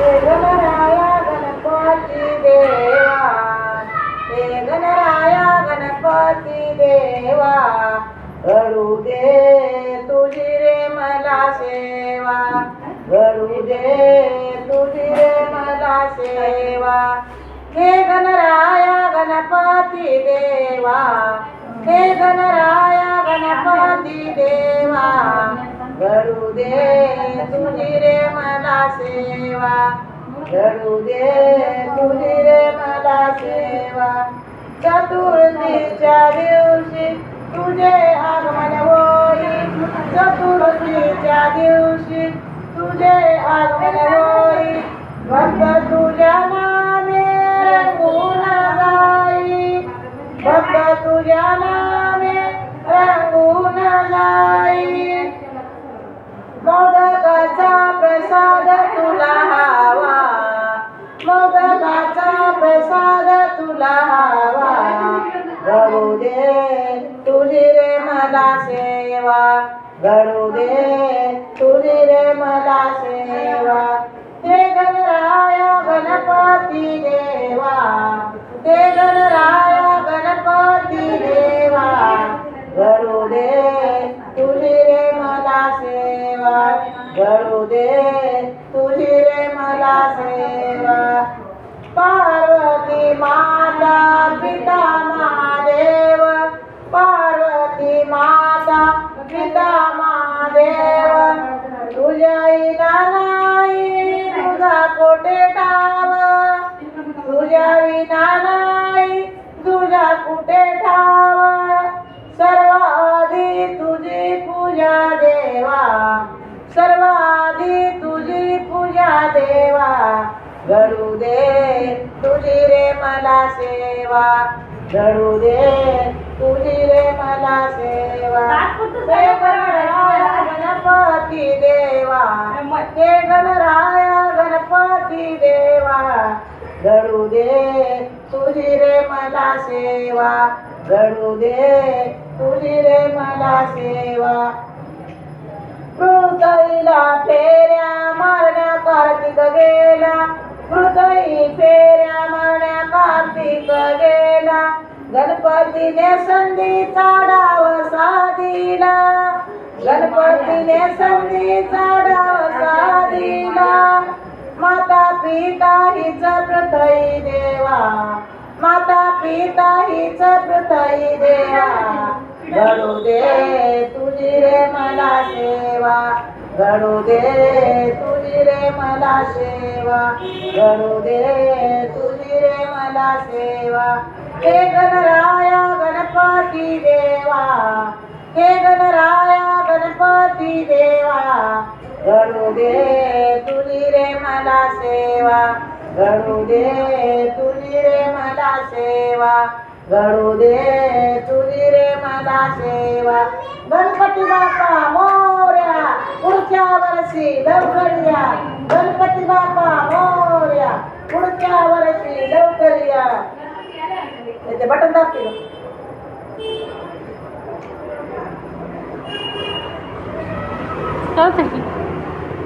हे गणराया गणपती देवा हे गणराया गणपती देवा घडू दे तुझी रे मला सेवा घडू दे तुझी रे मला सेवा हे गणराया गणपती देवा. हे गणराया गणपती देवा. घडू दे तुझी रे मला सेवा. घडू दे तुझी रे मला सेवा. चतुर्थीच्या दिवशी तुझे आगमन होई चतुर्थीच्या दिवशी तुझे आगमन होई दे तुझी रे मला सेवा घडू दे. तुझी रे मला सेवा. हे गणराय गणपती देवा. हे गणराय गणपती देवा. घडू दे. तुझी रे मला सेवा घडू दे. तुझी रे मला सेवा. पार्वती माता पिता पिता महादेव तुझ्या नाही तुझा कोठे ठाव? तुझ्या विना नाही तुझ्या कुठे ठाव? सर्वाधी तुझी पूजा देवा सर्वाधी तुझी पूजा देवा घडू दे तुझी रे मला सेवा. घडू दे तुझी रे मला सेवा गणपती देवा. हे गणराया गणपती देवा. घडू दे तुझी रे मला सेवा. घडू दे तुझी रे मला सेवा. हृदयला फेऱ्या मारण्या कार्तिक गेला हृदयी फेऱ्या गणपतीने संधीचा डाव साधिला. गणपतीने संधीचा डाव साधिला. माता पिता हिच पृथ्वी देवा. माता पिता हिच पृथ्वी देवा. घडू दे तुझी रे मला सेवा. घडू दे तुझी रे मला सेवा. घडू दे तुझी रे मला सेवा. हे गणराया गणपती देवा हे गणराया गणपती देवा घडू दे तुली रे मला सेवा घडू दे तुली रे मला सेवा घडू दे तुली रे मला सेवा. गणपती बाप्पा मोऱ्या पुढच्या वर्षी लवकर या गणपती बाप्पा मोर्या पुढच्या वर्षी लवकर या ते बटन दाबते चालतंय की.